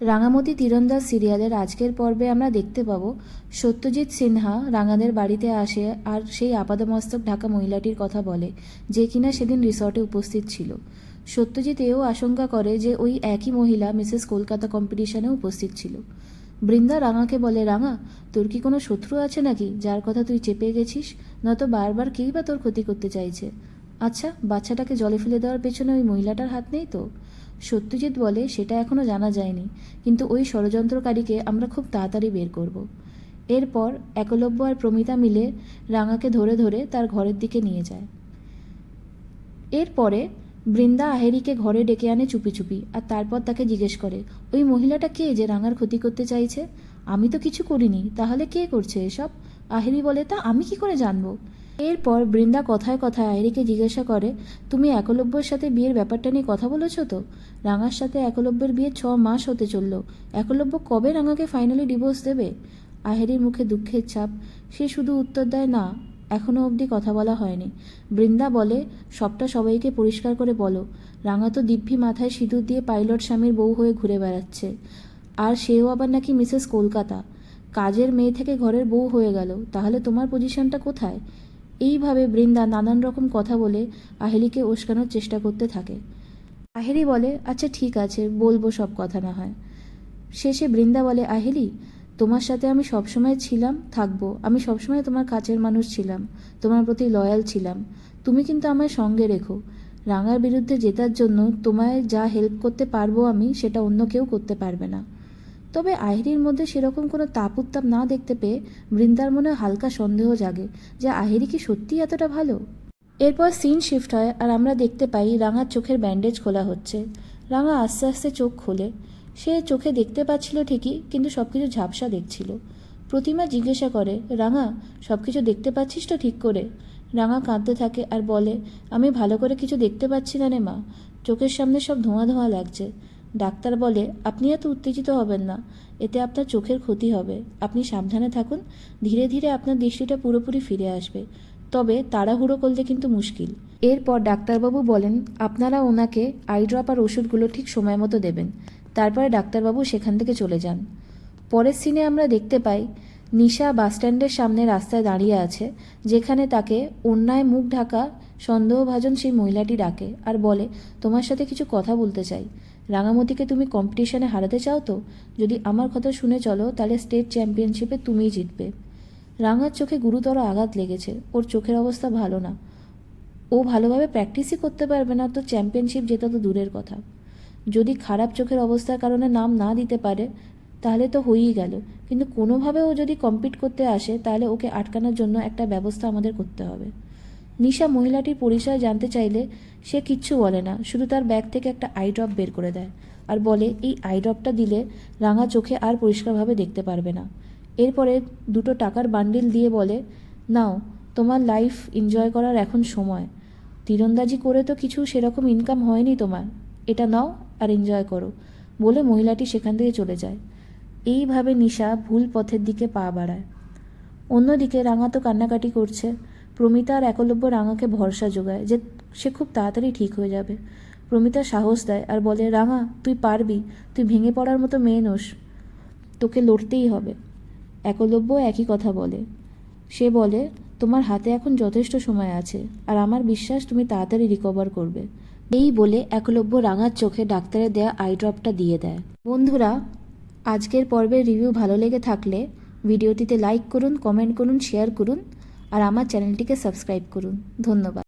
রাঙামতি তীরন্দাজ সিরিয়ালের আজকের পর্বে আমরা দেখতে পাবো সত্যজিৎ সিনহা রাঙাদের বাড়িতে আসে আর সেই আপাদমস্তক ঢাকা মহিলাটির কথা বলে, যে কিনা সেদিন রিসর্টে উপস্থিত ছিল। সত্যজিৎ এও আশঙ্কা করে যে ওই একই মহিলা মিসেস কলকাতা কম্পিটিশনে উপস্থিত ছিল। বৃন্দা রাঙাকে বলে, রাঙা, তোর কি কোনো শত্রু আছে নাকি? যার কথা তুই চেপে গেছিস নয়তো বারবার কেই বা তোর ক্ষতি করতে চাইছে? আচ্ছা বাচ্চাটাকে জলে ফেলে দেওয়ার পেছনে ওই মহিলাটার হাত নেই তো? সত্যজিৎ বলে, সেটা এখনও জানা যায়নি, কিন্তু ওই ষড়যন্ত্রকারীকে আমরা খুব তাড়াতাড়ি বের করব। এরপর একলব্য আর প্রমিতা মিলে রাঙাকে ধরে ধরে তার ঘরের দিকে নিয়ে যায়। এরপরে বৃন্দা আহেরিকে ঘরে ডেকে আনে চুপি চুপি আর তারপর তাকে জিজ্ঞেস করে, ওই মহিলাটা কে যে রাঙার ক্ষতি করতে চাইছে? আমি তো কিছু করিনি, তাহলে কে করছে এসব? আহেরি বলে, তা আমি কি করে জানব? এরপর বৃন্দা কথায় কথায় আহেরিকে জিজ্ঞাসা করে, তুমি একলব্যের সাথে বিয়ের ব্যাপারটা নিয়ে কথা বলেছ তো? রাঙার সাথে একলব্যের বিয়ে ছ মাস হতে চলল। একলব্য কবে রাঙাকে ফাইনালি ডিভোর্স দেবে? আহেরির মুখে দুঃখের ছাপ। সে শুধু উত্তর দেয়, না এখনও অবধি কথা বলা হয়নি। বৃন্দা বলে, সবটা সবাইকে পরিষ্কার করে বলো। রাঙা তো দিব্যি মাথায় সিঁদুর দিয়ে পাইলট স্বামীর বউ হয়ে ঘুরে বেড়াচ্ছে। আর সেও আবার নাকি মিসেস কলকাতা। কাজের মেয়ে থেকে ঘরের বউ হয়ে গেল। তাহলে তোমার পজিশনটা কোথায়? এইভাবে বৃন্দা নানান রকম কথা বলে আহেলিকে উস্কানোর চেষ্টা করতে থাকে। আহেলি বলে আচ্ছা ঠিক আছে, বলব সব কথা না হয়। শেষে বৃন্দা বলে, আহেলি, তোমার সাথে আমি সবসময় ছিলাম, থাকব। আমি সবসময় তোমার কাছের মানুষ ছিলাম, তোমার প্রতি লয়াল ছিলাম। তুমি কিন্তু আমায় সঙ্গে রেখো। রাঙার বিরুদ্ধে জেতার জন্য তোমায় যা হেল্প করতে পারব আমি, সেটা অন্য কেউ করতে পারবে না। তবে আহিরির মধ্যে সেরকম কোনো তাপ উত্তাপ না দেখতে পেয়ে বৃন্দার মনে হালকা সন্দেহ জাগে যে আহিরি কি সত্যিই এতটা ভালো? এরপর সিন শিফট হয় আর আমরা দেখতে পাই রাঙার চোখের ব্যান্ডেজ খোলা হচ্ছে। রাঙা আস্তে আস্তে চোখ খোলে। সে চোখে দেখতে পাচ্ছিল ঠিকই, কিন্তু সব কিছু ঝাপসা দেখছিল। প্রতিমা জিজ্ঞাসা করে, রাঙা সব কিছু দেখতে পাচ্ছিস তো ঠিক করে? রাঙা কাঁদতে থাকে আর বলে, আমি ভালো করে কিছু দেখতে পাচ্ছি না রে মা। চোখের সামনে সব ধোঁয়া ধোঁয়া লাগছে। ডাক্তার বলে, আপনি এত উত্তেজিত হবেন না, এতে আপনার চোখের ক্ষতি হবে। আপনি সাবধানে থাকুন, ধীরে ধীরে আপনার দৃষ্টিটা পুরোপুরি ফিরে আসবে। তবে তাড়াহুড়ো করলে কিন্তু মুশকিল। এরপর ডাক্তারবাবু বলেন, আপনারা ওনাকে আই ড্রপ আর ওষুধগুলো ঠিক সময় মতো দেবেন। তারপরে ডাক্তারবাবু সেখান থেকে চলে যান। পরের সিনে আমরা দেখতে পাই, নিশা বাসস্ট্যান্ডের সামনে রাস্তায় দাঁড়িয়ে আছে, যেখানে তাকে অন্যায় মুখ ঢাকা সন্দেহভাজন সেই মহিলাটি ডাকে আর বলে, তোমার সাথে কিছু কথা বলতে চাই। রাঙামতিকে তুমি কম্পিটিশনে হারাতে চাও তো? যদি আমার কথা শুনে চলো, তাহলে স্টেট চ্যাম্পিয়নশিপে তুমিই জিতবে রাঙার চোখে গুরুতর আঘাত লেগেছে। ওর চোখের অবস্থা ভালো না। ও ভালোভাবে প্র্যাকটিসই করতে পারবে না, তো চ্যাম্পিয়নশিপ জেতা তো দূরের কথা। যদি খারাপ চোখের অবস্থার কারণে নাম না দিতে পারে, তাহলে তো হয়েই গেল। কিন্তু কোনোভাবে ও যদি কম্পিট করতে আসে, তাহলে ওকে আটকানোর জন্য একটা ব্যবস্থা আমাদের করতে হবে। নিশা মহিলাটির পরিচয় জানতে চাইলে সে কিচ্ছু বলে না, শুধু তার ব্যাগ থেকে একটা আই ড্রপ বের করে দেয় আর বলে, এই আই ড্রপটা দিলে রাঙা চোখে আর পরিষ্কারভাবে দেখতে পারবে না। এরপরে দুটো টাকার বান্ডিল দিয়ে বলে, নাও, তোমার লাইফ এনজয় করার এখন সময়। তীরন্দাজি করে তো কিছু সেরকম ইনকাম হয়নি তোমার। এটা নাও আর এনজয় করো। বলে মহিলাটি সেখান থেকে চলে যায়। এইভাবে নিশা ভুল পথের দিকে পা বাড়ায়। অন্যদিকে রাঙা তো কান্নাকাটি করছে। প্রমিতা আর একলব্য রাঙাকে ভরসা যোগায় যে সে খুব তাড়াতাড়ি ঠিক হয়ে যাবে। প্রমিতা সাহস দেয় আর বলে, রাঙা, তুই পারবি, তুই ভেঙে পড়ার মতো মেয়ে নোস। তোকে লড়তেই হবে। একলব্য একই কথা বলে। সে বলে, তোমার হাতে এখন যথেষ্ট সময় আছে আর আমার বিশ্বাস তুমি তাড়াতাড়ি রিকভার করবে। এই বলে একলব্য রাঙার চোখে ডাক্তারের দেয়া আই ড্রপটা দিয়ে দেয়। বন্ধুরা, আজকের পর্বের রিভিউ ভালো লেগে থাকলে ভিডিওটিতে লাইক করুন কমেন্ট করুন শেয়ার করুন। আর আমার চ্যানেলটিকে সাবস্ক্রাইব করুন ধন্যবাদ